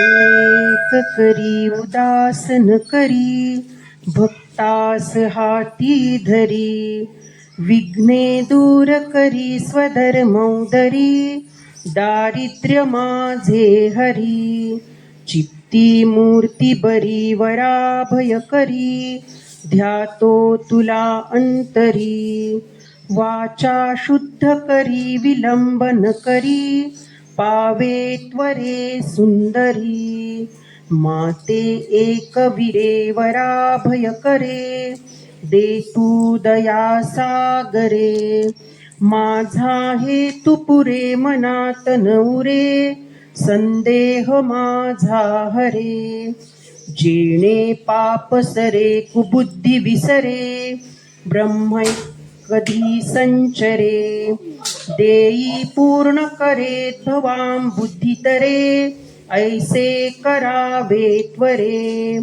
एक करी उदासन करी भक्तास हाती धरी विघ्ने दूर करी स्वधर्मौदरी दारिद्र्य माझे हरी चित्ती मूर्ती बरी वराभय करी ध्यातो तुला अंतरी वाचा शुद्ध करी विलंबन करी पावे त्वरे सुंदरी माते एक विरेवरा भयकरे करे दे तू दया सागरे माझा हे तू पुरे मनात नवरे संदेह माझा हरे. जेणे पाप सरे कुबुद्धी विसरे ब्रह्म कधी संचरे देई पूर्ण करे भवाम बुद्धितरे ऐसे करावे त्वरे.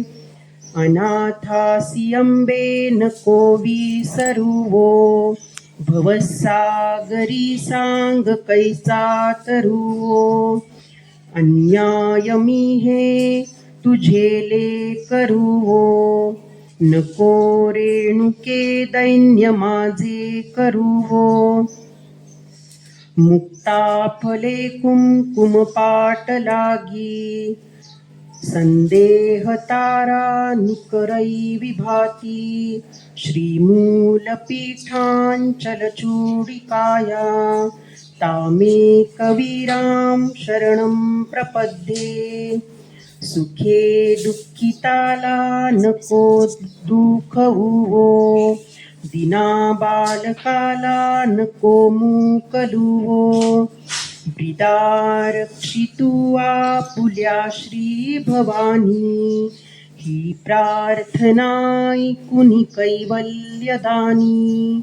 अनाथासी न नको विसरुवो भवसागरी सांग कैसा तरुवो. अन्यायमी हे हे तुझेले करुवो. नको रेणुके दैन्य माझे करुवो. मुक्ता फले कुमकुम पाट लागी. संदेह तारा निकरई विभाती. श्रीमूल पीठांचल चूडिकाया. तामे कवीराम शरणं प्रपद्ये. सुखे दुःखिताला नको दुःख उवो दिना बालकाला नको मूकलुवो. ब्रिदारक्षितु आपुल्या श्री भवानी. ही प्रार्थना कुणी कैवल्यदानी.